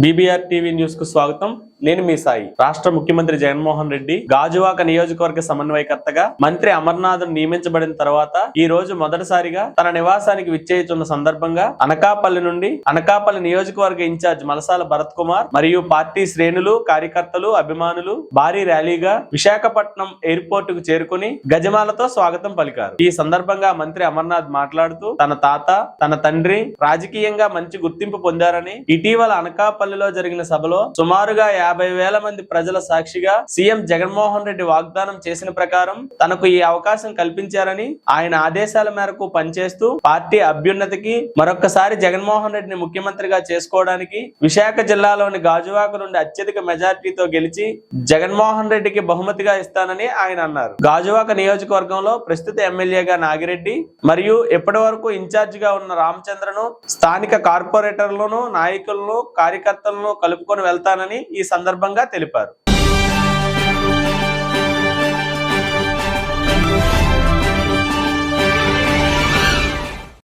BBR TV న్యూస్కు స్వాగతం. నేను మీ సాయి. రాష్ట్ర ముఖ్యమంత్రి జగన్మోహన్ రెడ్డి గాజువాక నియోజకవర్గ సమన్వయకర్తగా మంత్రి అమర్నాథ్ నియమించబడిన తర్వాత ఈ రోజు మొదటిసారిగా తన నివాసానికి విచ్చేయుచున్న సందర్భంగా అనకాపల్లి నుండి అనకాపల్లి నియోజకవర్గ ఇన్ఛార్జ్ మలసాల భరత్ కుమార్ మరియు పార్టీ శ్రేణులు కార్యకర్తలు అభిమానులు భారీ ర్యాలీగా విశాఖపట్నం ఎయిర్పోర్ట్కు చేరుకుని గజమాలతో స్వాగతం పలికారు. ఈ సందర్భంగా మంత్రి అమర్నాథ్ మాట్లాడుతూ తన తాత తన తండ్రి రాజకీయంగా మంచి గుర్తింపు పొందారని ఇటీవల అనకాపల్లిలో జరిగిన సభలో సుమారుగా యాభై వేల మంది ప్రజల సాక్షిగా సీఎం జగన్మోహన్ రెడ్డి వాగ్దానం చేసిన ప్రకారం తనకు ఈ అవకాశం కల్పించారని ఆయన ఆదేశాల మేరకు పనిచేస్తూ పార్టీ అభ్యున్నతికి మరొకసారి జగన్మోహన్ రెడ్డిని ముఖ్యమంత్రిగా చేసుకోవడానికి విశాఖ జిల్లాలోని గాజువాక నుండి అత్యధిక మెజార్టీతో గెలిచి జగన్మోహన్ రెడ్డికి బహుమతిగా ఇస్తానని ఆయన అన్నారు. గాజువాక నియోజకవర్గంలో ప్రస్తుత ఎమ్మెల్యేగా నాగిరెడ్డి మరియు ఇప్పటి వరకు గా ఉన్న రామచంద్రను స్థానిక కార్పొరేటర్లను నాయకులను కార్యకర్తలను కలుపుకొని వెళ్తానని ఈ సందర్భంగా తెలిపారు.